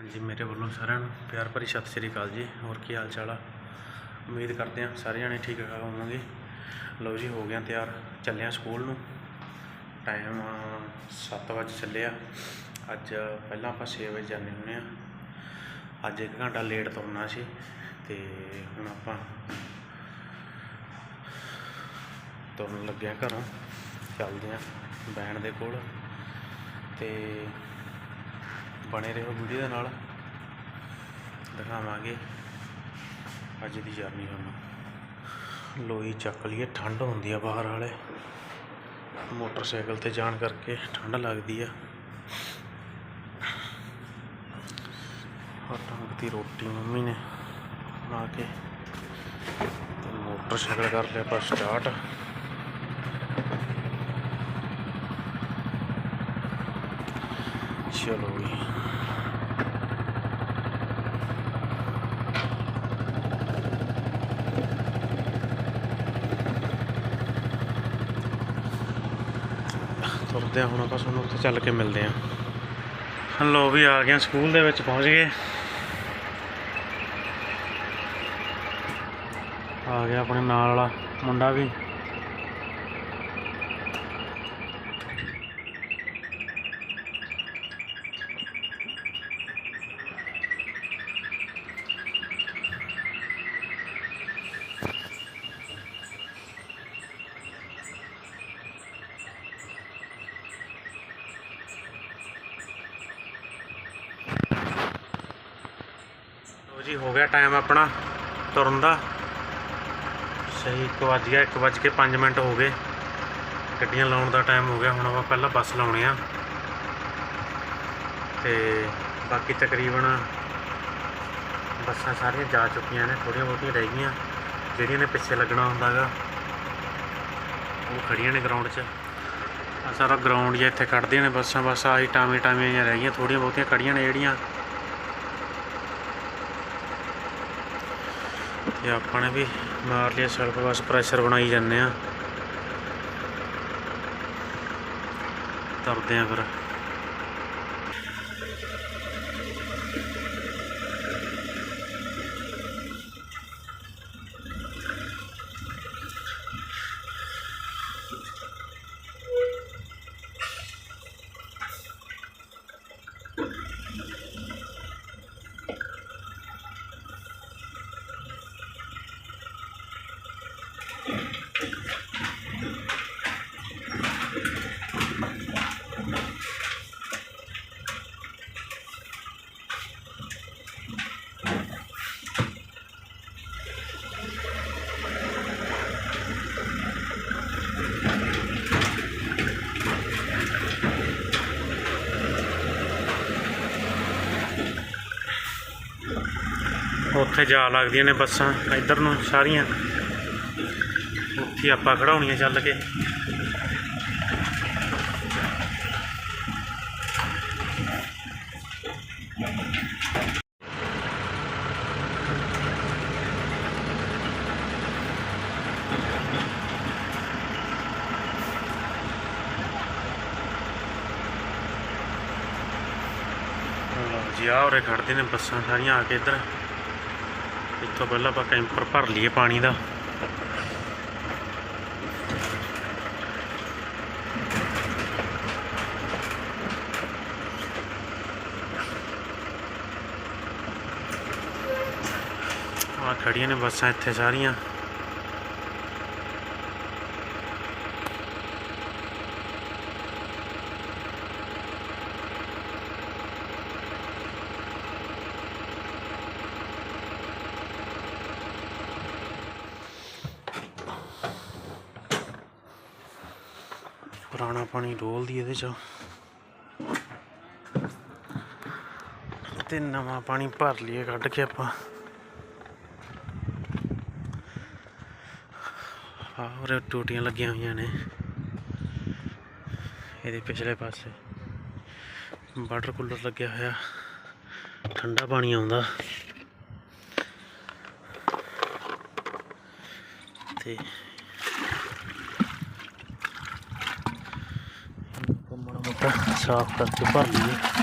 ਹਾਂਜੀ, ਮੇਰੇ ਵੱਲੋਂ ਸਾਰਿਆਂ ਨੂੰ ਪਿਆਰ ਭਰੀ ਸਤਿ ਸ੍ਰੀ ਅਕਾਲ ਜੀ। ਹੋਰ ਕੀ ਹਾਲ ਚਾਲ ਆ? ਉਮੀਦ ਕਰਦੇ ਹਾਂ ਸਾਰੇ ਜਣੇ ਠੀਕ ਠਾਕ ਹੋਵਾਂਗੇ। ਲਓ ਜੀ, ਹੋ ਗਿਆ ਤਿਆਰ। ਚੱਲਿਆ ਸਕੂਲ ਨੂੰ। ਟਾਈਮ 7 ਵਜੇ ਚੱਲਿਆ ਅੱਜ ਪਹਿਲਾਂ ਆਪਾਂ 6 ਵਜੇ ਜਾਂਦੇ ਹੁੰਦੇ ਆ ਅੱਜ 1 ਘੰਟਾ ਲੇਟ ਤੁਰਨਾ ਸੀ ਤੇ ਹੁਣ ਆਪਾਂ ਤੁਰਨ ਲੱਗਿਆ ਘਰੋਂ। ਚੱਲਦੇ ਆ ਬੈਂਡ ਦੇ ਕੋਲ ਤੇ ਬਣੇ ਰਹੋ ਵੀਡੀਓ ਦੇ ਨਾਲ। ਦਿਖਾਵਾਂਗੇ ਅੱਜ ਦੀ ਜਰਨੀ ਤੁਹਾਨੂੰ ਲੋਈ ਚੱਕ ਲਈਏ, ਠੰਡ ਹੁੰਦੀ ਆ ਬਾਹਰ ਵਾਲੇ। ਮੋਟਰਸਾਈਕਲ ਤੇ ਜਾਣ ਕਰਕੇ ਠੰਡ ਲੱਗਦੀ ਆ। ਆਹ ਦੀ ਰੋਟੀ ਮੰਮੀ ਨੇ ਬਣਾ ਕੇ ਤੇ ਮੋਟਰਸਾਈਕਲ ਕਰ ਲਿਆ ਆਪਾਂ ਸਟਾਰਟ। ਚਲੋ ਜੀ। ਤੁਰਦੇ ਹਾਂ ਹੁਣ ਆਪਾਂ ਤੁਹਾਨੂੰ ਉੱਥੇ ਚੱਲ ਕੇ ਮਿਲਦੇ ਹਾਂ। ਲੋ ਵੀ ਆ ਗਏ ਸਕੂਲ ਦੇ ਵਿੱਚ, ਪਹੁੰਚ ਗਏ। ਆ ਗਿਆ ਆਪਣੇ ਨਾਲ ਵਾਲਾ ਮੁੰਡਾ ਵੀ। ਲੋ ਜੀ, ਹੋ ਗਿਆ ਟਾਈਮ ਆਪਣਾ ਤੁਰਨ ਦਾ। ਸਹੀ 1 ਵੱਜ ਗਿਆ 1 ਵੱਜ ਕੇ 5 ਮਿੰਟ ਹੋ ਗਏ। ਗੱਡੀਆਂ ਲਾਉਣ ਦਾ ਟਾਈਮ ਹੋ ਗਿਆ, ਹੁਣ ਆਪਾਂ ਪਹਿਲਾਂ ਬੱਸ ਲਾਉਣੀ ਆ। ਤੇ ਬਾਕੀ ਤਕਰੀਬਨ ਬੱਸਾਂ ਸਾਰੀਆਂ ਜਾ ਚੁੱਕੀਆਂ ਨੇ, ਥੋੜ੍ਹੀਆਂ ਬਹੁਤੀਆਂ ਰਹਿ ਗਈਆਂ। ਜਿਹੜੀਆਂ ਨੇ ਪਿੱਛੇ ਲੱਗਣਾ ਹੁੰਦਾਗਾ, ਉਹ ਖੜੀਆਂ ਨੇ ਗਰਾਊਂਡ 'ਚ। ਆ ਸਾਰਾ ਗਰਾਊਂਡ ਜਿਹਾ ਇੱਥੇ ਖੜਦੀਆਂ ਨੇ ਬੱਸਾਂ, ਬਸ ਆਹੀ ਟਾਵੇਂ ਟਾਵੇਂ ਜਿਹੀਆਂ ਰਹਿ ਗਈਆਂ, ਥੋੜ੍ਹੀਆਂ ਬਹੁਤੀਆਂ ਖੜੀਆਂ ਨੇ ਜਿਹੜੀਆਂ। ਤੇ ਆਪਾਂ ਨੇ ਵੀ ਮਾਰ ਲਿਆ ਸੜਕ ਬਸ ਪ੍ਰੈਸ਼ਰ ਬਣਾਈ ਜਾਂਦੇ ਆ। ਤਰਦੇ ਆ ਫਿਰ। ਉੱਥੇ ਜਾ ਲੱਗਦੀਆਂ ਨੇ ਬੱਸਾਂ, ਇੱਧਰ ਨੂੰ ਸਾਰੀਆਂ। ਉੱਥੇ ਆਪਾਂ ਖੜਾਉਣੀਆਂ ਚੱਲ ਕੇ। ਲਓ ਜੀ ਆ ਉਰੇ ਖੜਦੇ ਨੇ ਬੱਸਾਂ ਸਾਰੀਆਂ ਆ ਕੇ ਇੱਧਰ। ਇੱਥੋਂ ਪਹਿਲਾਂ ਆਪਾਂ ਕੈਂਪਰ ਭਰ ਲਈਏ ਪਾਣੀ ਦਾ। ਆ ਖੜੀਆਂ ਨੇ ਬੱਸਾਂ ਇੱਥੇ ਸਾਰੀਆਂ। ਪੁਰਾਣਾ ਪਾਣੀ ਡੋਲਦੀ ਇਹਦੇ ਚ। ਤੇ ਨਵਾਂ ਪਾਣੀ ਭਰ ਲਈਏ ਕੱਢ ਕੇ ਆਪਾਂ। ਆਹ ਉਰੇ ਟੂਟੀਆਂ ਲੱਗੀਆਂ ਹੋਈਆਂ ਨੇ। ਇਹਦੇ ਪਿਛਲੇ ਪਾਸੇ ਵਾਟਰ ਕੂਲਰ ਲੱਗਿਆ ਹੋਇਆ। ਠੰਡਾ ਪਾਣੀ ਆਉਂਦਾ। ਤੇ ਮਾੜਾ ਮੋਟਾ ਸਾਫ਼ ਕਰਕੇ ਭਰ ਲਈਏ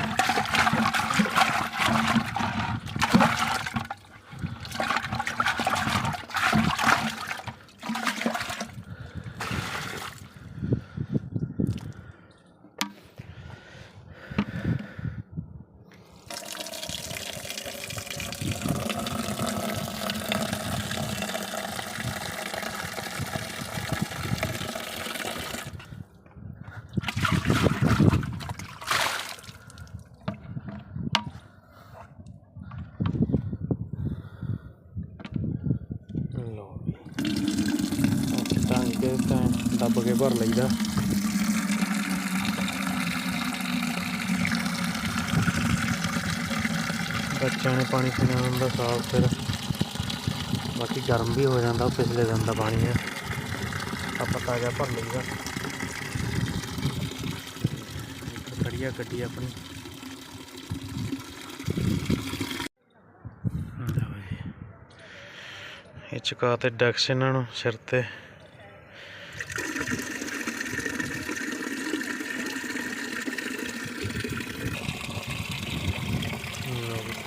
ਦੱਬ ਕੇ ਭਰ ਲਈਦਾ। ਬੱਚਿਆਂ ਨੇ ਪਾਣੀ ਪੀਣਾ ਹੁੰਦਾ ਸਾਫ਼ ਫਿਰ। ਬਾਕੀ ਗਰਮ ਵੀ ਹੋ ਜਾਂਦਾ, ਪਿਛਲੇ ਦਿਨ ਦਾ ਪਾਣੀ ਹੈ। ਆਪਾਂ ਤਾਜ਼ਾ ਭਰ ਲਈਦਾ। ਇੱਕ ਗੱਡੀ ਆਪਣੀ। ਲਓ ਇਹ ਚੁਕਾ ਤੇ ਡੈਕਸ ਇਹਨਾਂ ਨੂੰ ਸਿਰ ਤੇ।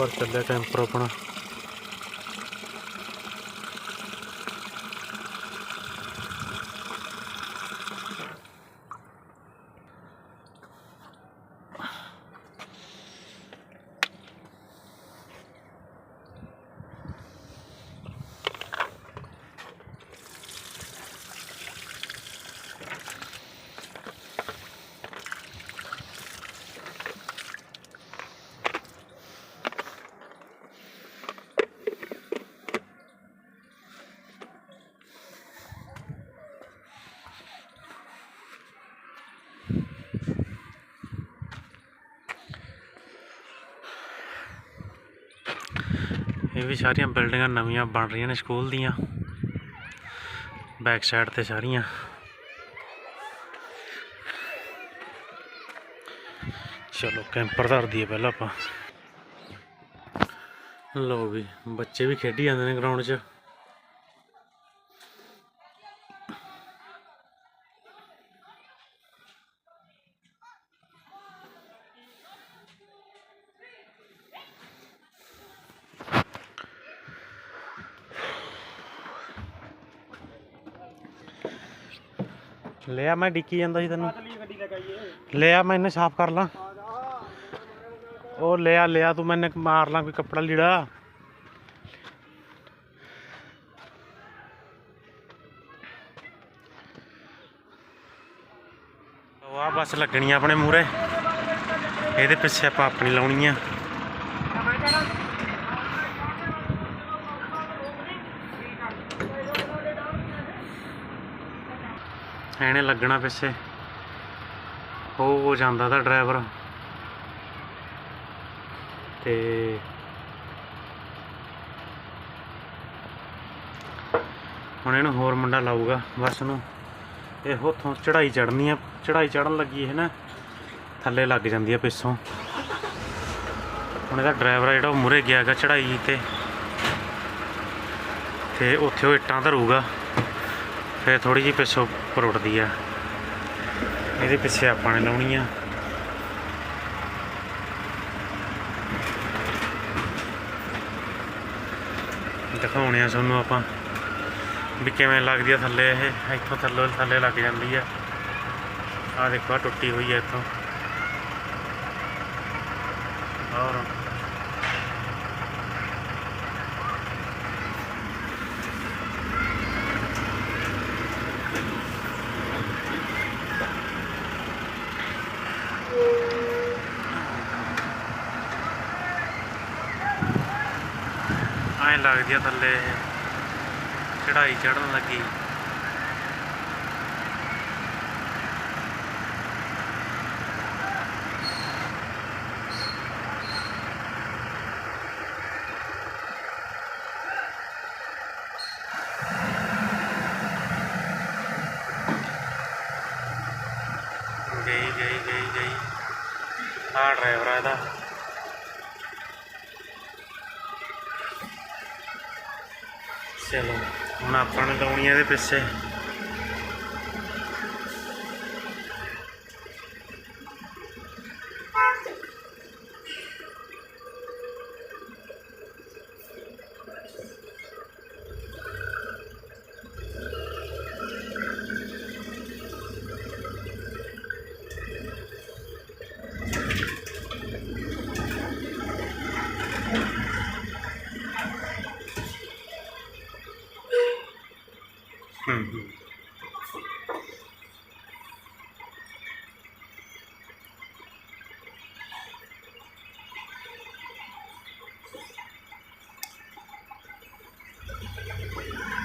ਪਰ ਜੀ, ਉੱਪਰ ਚੱਲਿਆ ਕੈਂਪਰ ਆਪਣਾ। ਇਹ ਵੀ ਸਾਰੀਆਂ ਬਿਲਡਿੰਗਾਂ ਨਵੀਆਂ ਬਣ ਰਹੀਆਂ ਨੇ ਸਕੂਲ ਦੀਆਂ। ਬੈਕ ਸਾਈਡ ਤੇ ਸਾਰੀਆਂ। ਚਲੋ, ਕੈਂਪਰ ਧਰ ਦਈਏ ਪਹਿਲਾਂ ਆਪਾਂ। ਲਓ ਵੀ, ਬੱਚੇ ਵੀ ਖੇਡੀ ਜਾਂਦੇ ਨੇ ਗਰਾਊਂਡ 'ਚ। ਲਿਆ ਮੈਂ ਡਿੱਕੀ ਜਾਂਦਾ ਸੀ ਤੈਨੂੰ। ਲਿਆ ਮੈਂ ਇਹਨੇ ਸਾਫ਼ ਕਰ ਲਾਂ। ਉਹ ਲਿਆ ਲਿਆ ਤੂੰ ਮੈਨੇ ਮਾਰ ਲਾਂ ਕੋਈ ਕੱਪੜਾ ਲੀੜਾ। ਉਹ ਆ ਬਸ ਲੱਗਣੀ ਆਪਣੇ ਮੂਰੇ ਇਹਦੇ ਪਿੱਛੇ ਆਪਾਂ ਆਪਣੀ ਲਾਉਣੀ ਆ। ਐਣੇ ਲੱਗਣਾ ਪਿੱਛੇ। ਉਹ ਜਾਂਦਾ ਤਾਂ ਡਰਾਈਵਰ। ਤੇ ਹੁਣ ਇਹਨੂੰ ਹੋਰ ਮੁੰਡਾ ਲਾਊਗਾ ਬਸ ਨੂੰ। ਇਹ ਉੱਥੋਂ ਚੜਾਈ ਚੜਨੀ ਆ, ਚੜਾਈ ਚੜਨ ਲੱਗੀ ਇਹ ਨਾ। ਥੱਲੇ ਲੱਗ ਜਾਂਦੀ ਆ ਪਿੱਛੋਂ। ਹੁਣ ਇਹਦਾ ਡਰਾਈਵਰ ਆ ਜਿਹੜਾ ਉਹ ਮੁਰੇ ਗਿਆ ਗਾ ਚੜਾਈ ਤੇ। ਤੇ ਉੱਥੇ ਉਹ ਇੱਟਾਂ ਧਰੂਗਾ। ਫਿਰ ਥੋੜੀ ਜਿਹੀ ਪਿੱਛੋਂ ਉੱਪਰ ਉੱਠਦੀ ਆ। ਇਹਦੇ ਪਿੱਛੇ ਆਪਾਂ ਨੇ ਲਾਉਣੀ ਆ। ਦਿਖਾਉਣੇ ਆ ਤੁਹਾਨੂੰ ਆਪਾਂ ਵੀ ਕਿਵੇਂ ਲੱਗਦੀ ਆ ਥੱਲੇ ਇਹ। ਇੱਥੋਂ ਥੱਲੇ ਥੱਲੇ ਲੱਗ ਜਾਂਦੀ ਆ। ਆ ਦੇਖੋ ਟੁੱਟੀ ਹੋਈ ਆ ਇੱਥੋਂ। ਔਰ ਐਂ ਥੱਲੇ ਇਹ ਚੜਾਈ ਚੜਨ ਲੱਗੀ ਗਈ ਗਈ ਗਈ ਗਈ ਆ ਡਰਾਈਵਰ ਆ ਇਹਦਾ ਚਲੋ ਹੁਣ ਆਪਾਂ ਨੇ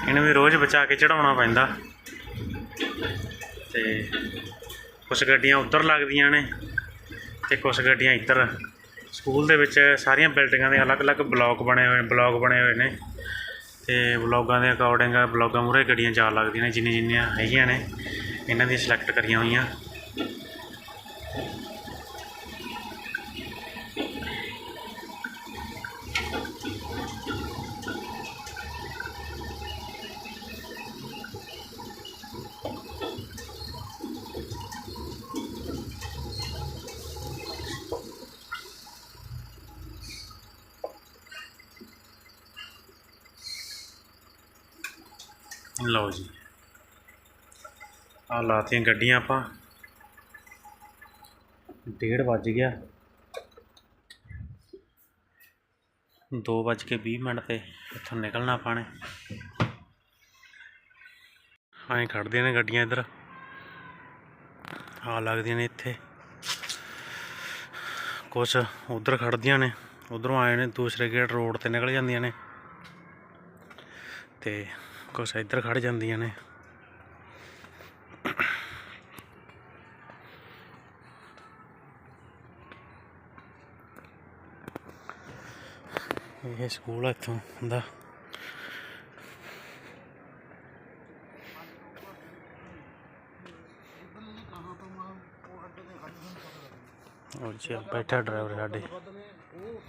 ਇਹਨੂੰ ਵੀ ਰੋਜ਼ ਬਚਾ ਕੇ ਚੜਾਉਣਾ ਪੈਂਦਾ। ਤੇ ਕੁਝ ਗੱਡੀਆਂ ਉੱਧਰ ਲੱਗਦੀਆਂ ਨੇ ਤੇ ਕੁਝ ਗੱਡੀਆਂ ਇੱਧਰ। ਸਕੂਲ ਦੇ ਵਿੱਚ ਸਾਰੀਆਂ ਬਿਲਡਿੰਗਾਂ ਦੇ ਅਲੱਗ-ਅਲੱਗ ਬਲਾਕ ਬਣੇ ਹੋਏ ਬਲਾਕ ਬਣੇ ਹੋਏ ਨੇ। ਤੇ ਬਲੌਗਾਂ ਦੇ ਅਕੋਰਡਿੰਗ ਬਲੌਗਾਂ ਮੂਹਰੇ ਗੱਡੀਆਂ ਜਾ ਲੱਗਦੀਆਂ ਨੇ ਜਿੰਨੀ ਜਿੰਨੀਆਂ ਹੈਗੀਆਂ ਨੇ, ਇਹਨਾਂ ਦੀ ਸਿਲੈਕਟ ਕਰੀਆਂ ਹੋਈਆਂ। ਲਓ ਜੀ। ਆ ਲਾਤੀਆਂ ਗੱਡੀਆਂ ਆਪਾਂ। ਡੇਢ ਵੱਜ ਗਿਆ। 2 ਵੱਜ ਕੇ 20 ਮਿੰਟ ਤੇ ਇੱਥੋਂ ਨਿਕਲਣਾ ਆਪਾਂ ਨੇ। ਐਂ ਖੜਦੀਆਂ ਨੇ ਗੱਡੀਆਂ ਇੱਧਰ। ਆ ਲੱਗਦੀਆਂ ਨੇ ਇੱਥੇ। ਕੁਛ ਉਧਰ ਖੜਦੀਆਂ ਨੇ। ਉਧਰੋਂ ਆਏ ਨੇ, ਦੂਸਰੇ ਗੇਟ ਰੋਡ ਤੇ ਨਿਕਲ ਜਾਂਦੀਆਂ ਨੇ। ਤੇ ਕੁਛ ਇੱਧਰ ਖੜ ਜਾਂਦੀਆਂ ਨੇ। ਇਹ ਸਕੂਲ ਆ ਇੱਥੋਂ ਦਾ। ਉਹ ਜੀ, ਬੈਠਾ ਡਰਾਈਵਰ ਸਾਡੇ।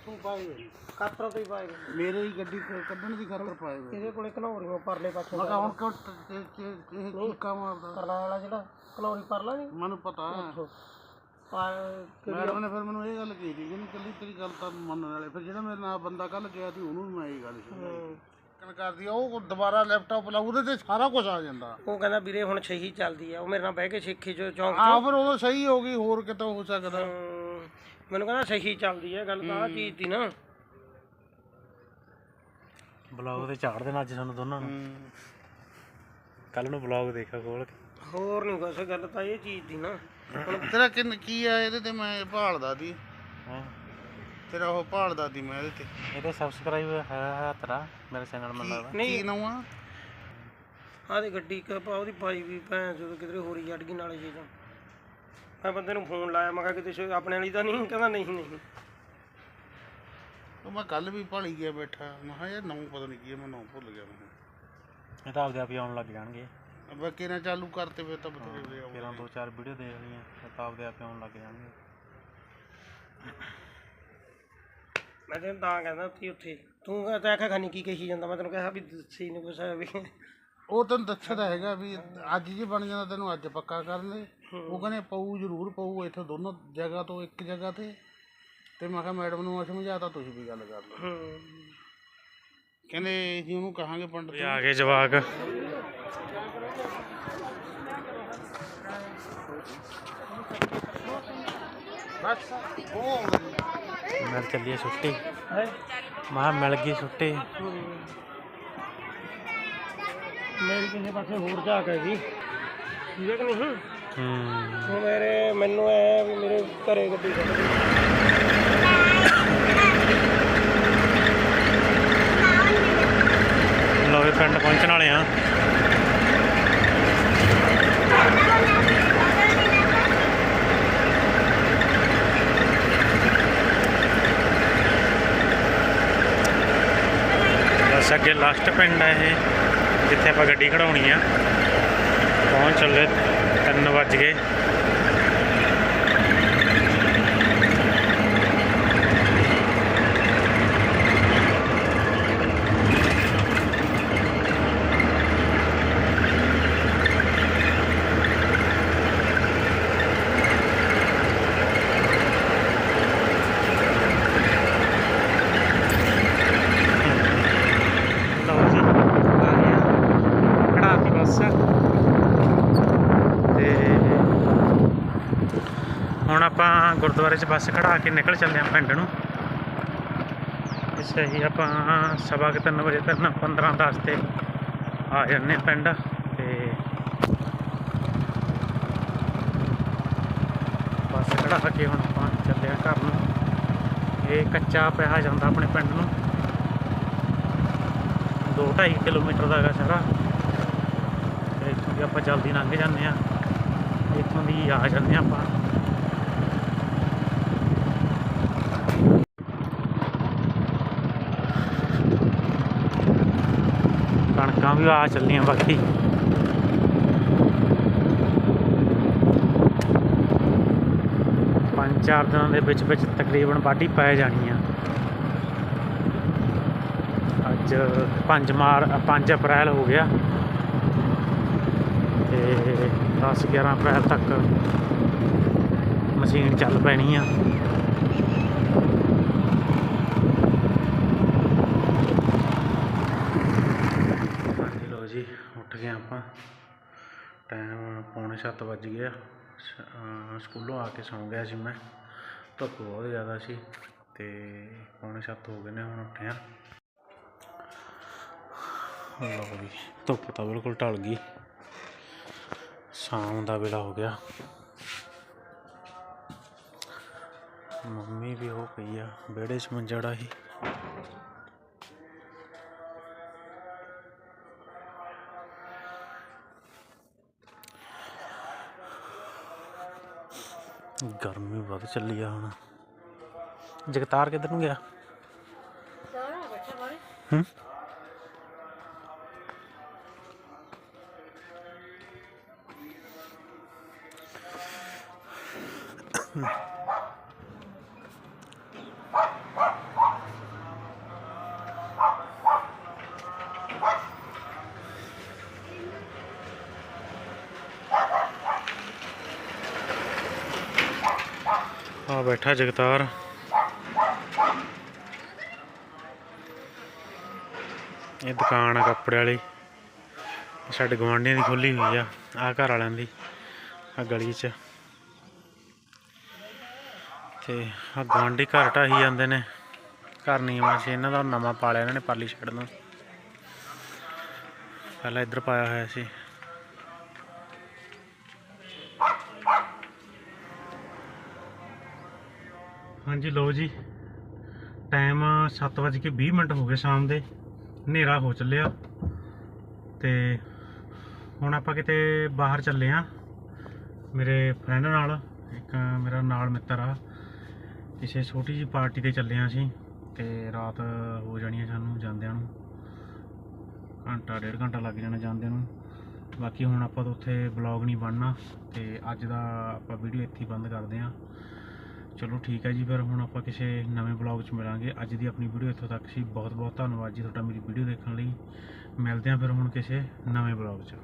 ਉੱਥੋਂ ਪਾਏ ਹੋਏ। ਕਾਤਰਾ ਤੋਂ ਹੀ ਪਾਏ ਹੋਏ। ਮੇਰੇ ਹੀ ਗੱਡੀ ਕ- ਕੱਢਣ ਦੀ ਖਾਤਰ ਪਾਏ ਹੋਏ। ਇਹਦੇ ਕੋਲੇ ਘਨੌਰੀਆਂ ਪਰਲੇ ਪਾਸੋਂ ਮੈਂ ਕਿਹਾ ਹੁਣ ਕਿਉਂ ਟ- ਇਹ ਇਹ- ਇਹ ਕੀ ਕੰਮ ਆਪਦਾ ਪਰਲਾ ਵਾਲਾ ਜਿਹੜਾ ਘਨੌਰੀ ਪਰਲਾ ਨਹੀਂ? ਮੈਨੂੰ ਪਤਾ ਮੈਡਮ ਨੇ ਫਿਰ ਮੈਨੂੰ ਇਹ ਗੱਲ ਕਹੀ ਸੀ ਕਿ ਕੱਲੀ ਤੇਰੀ ਗੱਲ ਤਾਂ ਮੰਨਣ ਵਾਲੇ ਫਿਰ ਜਿਹੜਾ ਮੇਰੇ ਨਾਲ ਬੰਦਾ ਕੱਲ ਗਿਆ ਸੀ ਉਹਨੂੰ ਵੀ ਮੈਂ ਇਹ ਗੱਲ ਕਨ ਕਰਦੀ ਆ ਉਹ ਦੁਬਾਰਾ ਲੈਪਟਾਪ ਲਾ ਉਹਦੇ ਤੇ ਸਾਰਾ ਕੁਝ ਆ ਜਾਂਦਾ। ਉਹ ਕਹਿੰਦਾ ਵੀਰੇ ਹੁਣ ਛਹੀ ਚੱਲਦੀ ਆ ਉਹ ਮੇਰੇ ਨਾਲ ਬਹਿ ਕੇ ਸਿੱਖੀ ਜੋ ਚੌਂਕ ਆ ਫਿਰ ਉਦੋਂ ਸਹੀ ਹੋ ਗਈ ਹੋਰ ਕਿਤੇ ਹੋ ਸਕਦਾ। ਮੈਨੂੰ ਕਹਿੰਦਾ ਸਹੀ ਚੱਲਦੀ ਆ ਗੱਲ ਤਾਂ ਆ ਚੀਜ਼ ਦੀ ਨਾ। ਬਲੌਗ ਤੇ ਚਾੜ ਦੇਣਾ ਅੱਜ ਸਾਨੂੰ ਦੋਨਾਂ ਨੂੰ। ਕੱਲ ਨੂੰ ਬਲੌਗ ਦੇਖਾ ਖੋਲ ਕੇ। ਹੋਰ ਨਹੀਂ ਕੁਛ ਗੱਲ ਤਾਂ ਇਹ ਚੀਜ਼ ਦੀ ਨਾ। ਹੁਣ ਤੇਰਾ ਕਿੰਨ ਕੀ ਆ ਇਹਦੇ ਤੇ ਮੈਂ ਭਾਲਦਾ ਦੀ। ਹਾਂ। ਤੇਰਾ ਉਹ ਭਾਲਦਾ ਦੀ ਮੈਂ ਇਹਦੇ ਤੇ। ਇਹਦੇ ਸਬਸਕ੍ਰਾਈਬ ਹੈ ਹੈ ਤੇਰਾ ਮੇਰੇ ਚੈਨਲ ਮੈਨੂੰ ਲੱਗਦਾ। ਕੀ ਨਹੀਂ। ਨਾਮ ਆ ਆਹ ਤੇ ਗੱਡੀ ਕ ਪਾ ਉਹਦੀ ਪਾਈ ਵੀ ਭੈਣ ਜਦੋਂ ਕਿਧਰੇ ਹੋਰੀ ਜੜ ਗਈ ਨਾਲੇ ਚੀਜ਼ਾਂ ਮੈਂ ਬੰਦੇ ਨੂੰ ਫੋਨ ਲਾਇਆ ਮੈਂ ਕਿਹਾ ਕਿਤੇ ਸ਼ੋ- ਆਪਣੇ ਵਾਲੀ ਤਾਂ ਨਹੀਂ ਕਹਿੰਦਾ ਨਹੀਂ ਨਹੀਂ। ਉਹ ਮੈਂ ਕੱਲ ਵੀ ਭਾਲੀ ਗਿਆ ਬੈਠਾ ਮੈਂ ਕਿਹਾ ਯਾਰ ਨਾਮ ਪਤਾ ਨਹੀਂ ਕੀ ਹੈ ਮੈਂ ਨਾਮ ਭੁੱਲ ਗਿਆ ਮੈਂ ਇਹ ਤਾਂ ਆਪਦੇ ਆਪ ਹੀ ਆਉਣ ਲੱਗ ਜਾਣਗੇ। ਬਾਕੀ ਨਾ ਚਾਲੂ ਕਰਤੇ ਫਿਰ ਤਾਂ ਬਤਰੇ ਵੇ ਫਿਰ ਉਹ ਦੋ ਚਾਰ ਵੀਡੀਓ ਦੇਖ ਲਈਆਂ ਇਹ ਤਾਂ ਆਪਦੇ ਆਪ ਹੀ ਆਉਣ ਲੱਗ ਜਾਣਗੇ। ਮੈਂ ਤੈਨੂੰ ਤਾਂ ਕਹਿੰਦਾ ਉੱਥੇ ਉੱਥੇ ਤੂੰ ਤਾਂ ਆਖਿਆ ਖਾਨੀ ਕੀ ਕਹੀ ਜਾਂਦਾ ਮੈਂ ਤੈਨੂੰ ਕਿਹਾ ਵੀ ਦੱਸੀ ਨਹੀਂ ਕੁਛ ਵੀ। ਉਹ ਤੈਨੂੰ ਦੱਸਦਾ ਹੈਗਾ ਵੀ ਅੱਜ ਜੇ ਬਣ ਜਾਂਦਾ ਤੈਨੂੰ ਅੱਜ ਪੱਕਾ ਕਰ ਲੈ ਉਹ ਕਹਿੰਦੇ ਪਊ ਜ਼ਰੂਰ ਪਊ ਇੱਥੇ ਦੋਨੋਂ ਜਗ੍ਹਾ ਤੋਂ ਇੱਕ ਜਗ੍ਹਾ ਤੇ। ਤੇ ਮੈਂ ਕਿਹਾ ਮੈਡਮ ਨੂੰ ਮੈਂ ਸਮਝਾਤਾ ਤੁਸੀਂ ਵੀ ਗੱਲ ਕਰ ਲਓ। ਕਹਿੰਦੇ ਜੀ ਉਹਨੂੰ ਕਹਾਂਗੇ ਵੀ ਪੰਡਤ ਆ ਗਏ ਜਵਾਕ। ਬਸ। ਉਹ। ਮਿਲ ਚੱਲੀਏ ਛੁੱਟੀ। ਮਾਂ ਮਿਲ ਗਈ ਛੁੱਟੀ। ਮੇਰੀ ਕਿਸੇ ਪਾਸੇ ਹੋਰ ਝਾਕ ਹੈਗੀ ਠੀਕ ਹੈ ਕਿ ਨਹੀਂ? ਹੂੰ। ਹੁਣ ਮੇਰੇ ਮੈਨੂੰ ਐ ਵੀ ਮੇਰੇ ਘਰੇ ਗੱਡੀ ਖੜੀ ਹੈ। ਲੋ ਵੀ ਪਿੰਡ ਪਹੁੰਚਣ ਵਾਲੇ ਆ ਬਸ ਅੱਗੇ ਲਾਸਟ ਪਿੰਡ ਹੈ ਇਹ। ਜਿੱਥੇ ਆਪਾਂ ਗੱਡੀ ਖੜਾਉਣੀ ਆ। ਪਹੁੰਚ ਚੱਲੇ 3 ਵੱਜ ਗਏ ਲਓ ਜੀ ਆ ਗਿਆ ਕਢਾਤੀ ਬੱਸ ਤੇ ਹੁਣ ਆਪਾਂ ਗੁਰਦੁਆਰੇ 'ਚ ਬੱਸ ਖੜਾ ਕੇ ਨਿਕਲ ਚੱਲੇ ਆ ਪਿੰਡ ਨੂੰ। ਇਸੇ ਹੀ ਆਪਾਂ ਸਵਾ ਕੇ ਤਿੰਨ ਵਜੇ ਤੱਕ 15 ਦਸ ਤੇ ਆ ਜਾਂਦੇ ਹਾਂ ਪਿੰਡ ਤੇ ਬੱਸ ਖੜਾ ਕੇ ਹੁਣ ਆਪਾਂ ਚੱਲੇ ਆ ਘਰ ਨੂੰ। ਇਹ ਕੱਚਾ ਪਿਆ ਜਾਂਦਾ ਆਪਣੇ ਪਿੰਡ ਨੂੰ। ਦੋ ਢਾਈ ਕਿਲੋਮੀਟਰ ਦਾ ਹੈਗਾ ਸਾਰਾ। ਤੇ ਇੱਥੋਂ ਦੀ ਆਪਾਂ ਜਲਦੀ ਲੰਘ ਜਾਂਦੇ ਆ ਇੱਥੋਂ ਦੀ ਆ ਜਾਂਦੇ ਹਾਂ ਆਪਾਂ। ਵੀ ਆ ਚੱਲੀਆਂ ਬਾਕੀ। ਪੰਜ ਚਾਰ ਦਿਨਾਂ ਦੇ ਵਿੱਚ ਵਿੱਚ ਤਕਰੀਬਨ ਵਾਢੀ ਪੈ ਜਾਣੀ ਆ। ਅੱਜ 5 ਮਾਰ 5 ਅਪ੍ਰੈਲ ਹੋ ਗਿਆ। ਤੇ 10 11 ਅਪ੍ਰੈਲ ਤੱਕ ਮਸ਼ੀਨ ਚੱਲ ਪੈਣੀ ਆ ਹਾਂਜੀ ਲੋ ਜੀ, ਉੱਠ ਗਏ ਆਪਾਂ। ਟਾਈਮ ਪੌਣੇ ਸੱਤ ਵੱਜ ਗਿਆ ਸਕੂਲੋਂ ਆ ਕੇ ਸੌਂ ਗਿਆ ਸੀ ਮੈਂ। ਧੁੱਪ ਬਹੁਤ ਜ਼ਿਆਦਾ ਸੀ ਤੇ ਪੌਣੇ ਸੱਤ ਹੋ ਗਏ ਨੇ, ਹੁਣ ਉੱਠਿਆ ਲਓ ਵੀ ਧੁੱਪ ਤਾਂ ਬਿਲਕੁਲ ਢਲ ਗਈ। ਸ਼ਾਮ ਦਾ ਵੇਲਾ ਹੋ ਗਿਆ। ਮੰਮੀ ਵੀ ਹੋ ਪਈ ਆ, ਵਿਹੜੇ 'ਚ ਮੰਜੜਾ ਹੀ ਗਰਮੀ ਵੱਧ ਚੱਲੀ ਆ ਹੁਣ। ਜਗਤਾਰ ਕਿੱਧਰ ਨੂੰ ਗਿਆ? ਹੂੰ? ਬੈਠਾ ਜਗਤਾਰ। ਇਹ ਦੁਕਾਨ ਆ ਕੱਪੜੇ ਵਾਲੀ। ਸਾਡੇ ਗਵਾਂਢੀਆਂ ਦੀ ਖੁੱਲੀ ਹੋਈ ਆ ਆ ਘਰ ਵਾਲਿਆਂ ਦੀ ਆ ਗਲੀ 'ਚ। ਤੇ ਆ ਗਵਾਂਢੀ ਘਰ ਢਾਹੀ ਜਾਂਦੇ ਨੇ। ਘਰ ਨੀਵਾਂ ਸੀ, ਇਹਨਾਂ ਦਾ ਨਵਾਂ ਪਾਲਿਆ ਇਹਨਾਂ ਨੇ ਪਰਲੀ ਛੱਡ ਨੂੰ ਪਹਿਲਾਂ ਇੱਧਰ ਪਾਇਆ ਹੋਇਆ ਸੀ। ਹਾਂਜੀ ਲਓ ਜੀ। ਟਾਈਮ 7:20 ਮਿੰਟ ਹੋ ਗਏ ਸ਼ਾਮ ਦੇ। ਹਨੇਰਾ ਹੋ ਚੱਲਿਆ। ਤੇ ਹੁਣ ਆਪਾਂ ਕਿਤੇ ਬਾਹਰ ਚੱਲੇ ਆ। ਮੇਰੇ ਫਰੈਂਡ ਨਾਲ, ਇੱਕ ਮੇਰਾ ਨਾਲ ਮਿੱਤਰ ਆ। ਕਿਸੇ ਛੋਟੀ ਜੀ ਪਾਰਟੀ ਤੇ ਚੱਲੇ ਆ ਅਸੀਂ। ਤੇ ਰਾਤ ਹੋ ਜਾਣੀ ਆ ਸਾਨੂੰ ਜਾਂਦਿਆਂ ਨੂੰ। ਘੰਟਾ, ਡੇਢ ਘੰਟਾ ਲੱਗ ਜਾਣਾ ਜਾਂਦਿਆਂ ਨੂੰ। ਬਾਕੀ ਹੁਣ ਆਪਾਂ ਤਾਂ ਉੱਥੇ ਬਲੌਗ ਨਹੀਂ ਬਣਨਾ। ਤੇ ਅੱਜ ਦਾ ਆਪਾਂ ਵੀਡੀਓ ਇੱਥੇ ਬੰਦ ਕਰਦੇ ਆ ਚਲੋ ਠੀਕ ਹੈ ਜੀ, ਫਿਰ ਹੁਣ ਆਪਾਂ ਕਿਸੇ ਨਵੇਂ ਬਲੌਗ 'ਚ ਮਿਲਾਂਗੇ। ਅੱਜ ਦੀ ਆਪਣੀ ਵੀਡੀਓ ਇੱਥੋਂ ਤੱਕ ਸੀ। ਬਹੁਤ ਬਹੁਤ ਧੰਨਵਾਦ ਜੀ ਤੁਹਾਡਾ ਮੇਰੀ ਵੀਡੀਓ ਦੇਖਣ ਲਈ। ਮਿਲਦੇ ਹਾਂ ਫਿਰ ਹੁਣ ਕਿਸੇ ਨਵੇਂ ਬਲੌਗ 'ਚ।